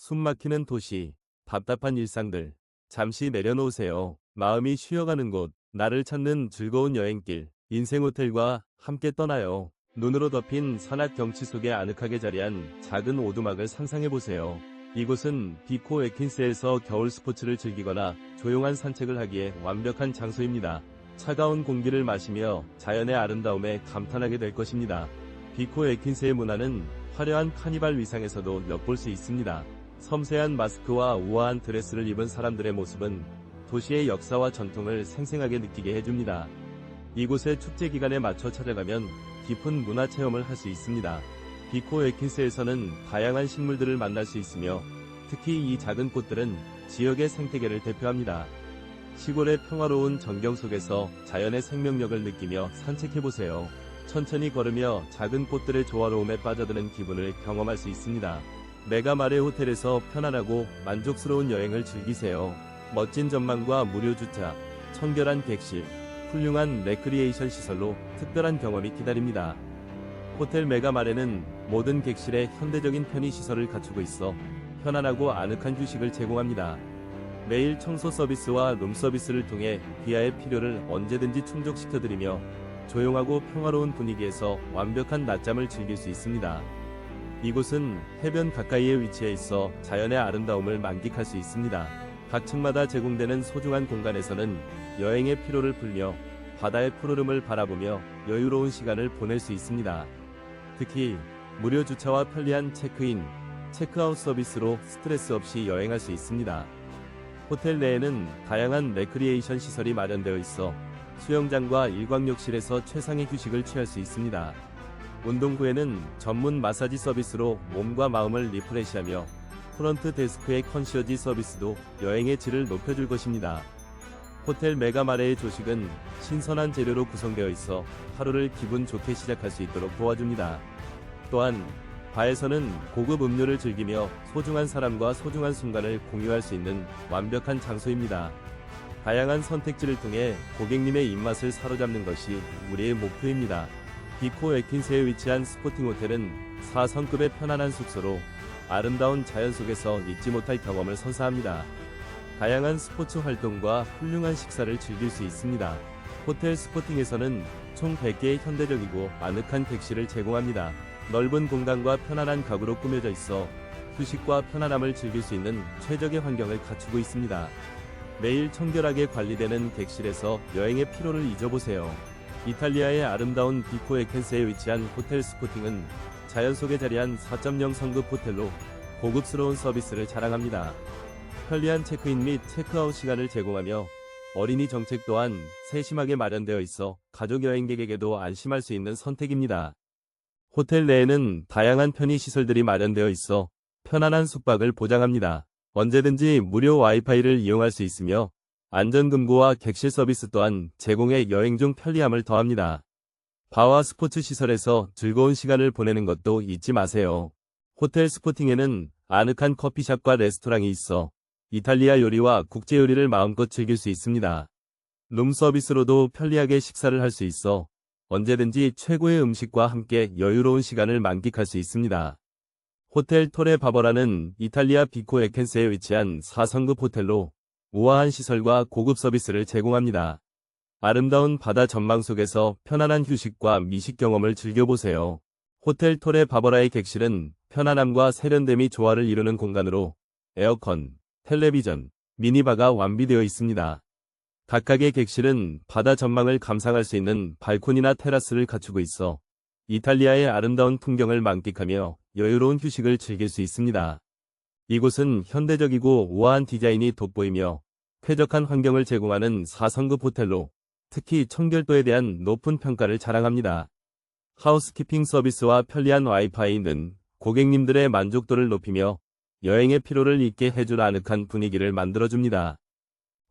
숨막히는 도시, 답답한 일상들. 잠시 내려놓으세요. 마음이 쉬어가는 곳, 나를 찾는 즐거운 여행길, 인생 호텔과 함께 떠나요. 눈으로 덮인 산악 경치 속에 아늑하게 자리한 작은 오두막을 상상해보세요. 이곳은 비코 에킨스에서 겨울 스포츠를 즐기거나 조용한 산책을 하기에 완벽한 장소입니다. 차가운 공기를 마시며 자연의 아름다움에 감탄하게 될 것입니다. 비코 에킨스의 문화는 화려한 카니발 위상에서도 엿볼 수 있습니다. 섬세한 마스크와 우아한 드레스를 입은 사람들의 모습은 도시의 역사와 전통을 생생하게 느끼게 해줍니다. 이곳의 축제 기간에 맞춰 찾아가면 깊은 문화 체험을 할 수 있습니다. 비코 에킨스에서는 다양한 식물들을 만날 수 있으며 특히 이 작은 꽃들은 지역의 생태계를 대표합니다. 시골의 평화로운 전경 속에서 자연의 생명력을 느끼며 산책해보세요. 천천히 걸으며 작은 꽃들의 조화로움에 빠져드는 기분을 경험할 수 있습니다. 메가마레 호텔에서 편안하고 만족스러운 여행을 즐기세요. 멋진 전망과 무료 주차, 청결한 객실, 훌륭한 레크리에이션 시설로 특별한 경험이 기다립니다. 호텔 메가마레는 모든 객실에 현대적인 편의 시설을 갖추고 있어 편안하고 아늑한 휴식을 제공합니다. 매일 청소 서비스와 룸 서비스를 통해 비하의 필요를 언제든지 충족시켜드리며 조용하고 평화로운 분위기에서 완벽한 낮잠을 즐길 수 있습니다. 이곳은 해변 가까이에 위치해 있어 자연의 아름다움을 만끽할 수 있습니다. 각 층마다 제공되는 소중한 공간에서는 여행의 피로를 풀며 바다의 푸르름을 바라보며 여유로운 시간을 보낼 수 있습니다. 특히 무료 주차와 편리한 체크인, 체크아웃 서비스로 스트레스 없이 여행할 수 있습니다. 호텔 내에는 다양한 레크리에이션 시설이 마련되어 있어 수영장과 일광욕실에서 최상의 휴식을 취할 수 있습니다. 운동 후에는 전문 마사지 서비스로 몸과 마음을 리프레시하며 프런트 데스크의 컨시어지 서비스도 여행의 질을 높여줄 것입니다. 호텔 메가마레의 조식은 신선한 재료로 구성되어 있어 하루를 기분 좋게 시작할 수 있도록 도와줍니다. 또한 바에서는 고급 음료를 즐기며 소중한 사람과 소중한 순간을 공유할 수 있는 완벽한 장소입니다. 다양한 선택지를 통해 고객님의 입맛을 사로잡는 것이 우리의 목표입니다. 비코 에킨스에 위치한 스포팅 호텔은 4성급의 편안한 숙소로 아름다운 자연 속에서 잊지 못할 경험을 선사합니다. 다양한 스포츠 활동과 훌륭한 식사를 즐길 수 있습니다. 호텔 스포팅에서는 총 100개의 현대적이고 아늑한 객실을 제공합니다. 넓은 공간과 편안한 가구로 꾸며져 있어 휴식과 편안함을 즐길 수 있는 최적의 환경을 갖추고 있습니다. 매일 청결하게 관리되는 객실에서 여행의 피로를 잊어보세요. 이탈리아의 아름다운 비코 에 켄스에 위치한 호텔 스포팅은 자연 속에 자리한 4.0 성급 호텔로 고급스러운 서비스를 자랑합니다. 편리한 체크인 및 체크아웃 시간을 제공하며 어린이 정책 또한 세심하게 마련되어 있어 가족 여행객에게도 안심할 수 있는 선택입니다. 호텔 내에는 다양한 편의 시설들이 마련되어 있어 편안한 숙박을 보장합니다. 언제든지 무료 와이파이를 이용할 수 있으며 안전금고와 객실 서비스 또한 제공해 여행 중 편리함을 더합니다. 바와 스포츠 시설에서 즐거운 시간을 보내는 것도 잊지 마세요. 호텔 스포팅에는 아늑한 커피숍과 레스토랑이 있어 이탈리아 요리와 국제 요리를 마음껏 즐길 수 있습니다. 룸 서비스로도 편리하게 식사를 할 수 있어 언제든지 최고의 음식과 함께 여유로운 시간을 만끽할 수 있습니다. 호텔 토레 바버라는 이탈리아 비코 에켄스에 위치한 4성급 호텔로 우아한 시설과 고급 서비스를 제공합니다. 아름다운 바다 전망 속에서 편안한 휴식과 미식 경험을 즐겨보세요. 호텔 토레 바버라의 객실은 편안함과 세련됨이 조화를 이루는 공간으로 에어컨, 텔레비전, 미니바가 완비되어 있습니다. 각각의 객실은 바다 전망을 감상할 수 있는 발코니나 테라스를 갖추고 있어 이탈리아의 아름다운 풍경을 만끽하며 여유로운 휴식을 즐길 수 있습니다. 이곳은 현대적이고 우아한 디자인이 돋보이며 쾌적한 환경을 제공하는 4성급 호텔로 특히 청결도에 대한 높은 평가를 자랑합니다. 하우스키핑 서비스와 편리한 와이파이는 고객님들의 만족도를 높이며 여행의 피로를 잊게 해줄 아늑한 분위기를 만들어줍니다.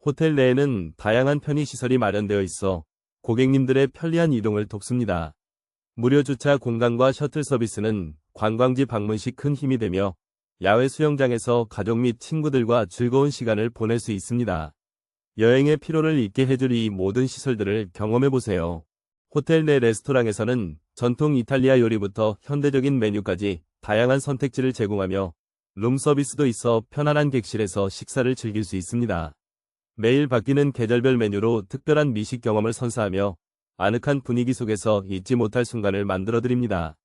호텔 내에는 다양한 편의시설이 마련되어 있어 고객님들의 편리한 이동을 돕습니다. 무료 주차 공간과 셔틀 서비스는 관광지 방문 시 큰 힘이 되며 야외 수영장에서 가족 및 친구들과 즐거운 시간을 보낼 수 있습니다. 여행의 피로를 잊게 해줄 이 모든 시설들을 경험해보세요. 호텔 내 레스토랑에서는 전통 이탈리아 요리부터 현대적인 메뉴까지 다양한 선택지를 제공하며 룸 서비스도 있어 편안한 객실에서 식사를 즐길 수 있습니다. 매일 바뀌는 계절별 메뉴로 특별한 미식 경험을 선사하며 아늑한 분위기 속에서 잊지 못할 순간을 만들어 드립니다.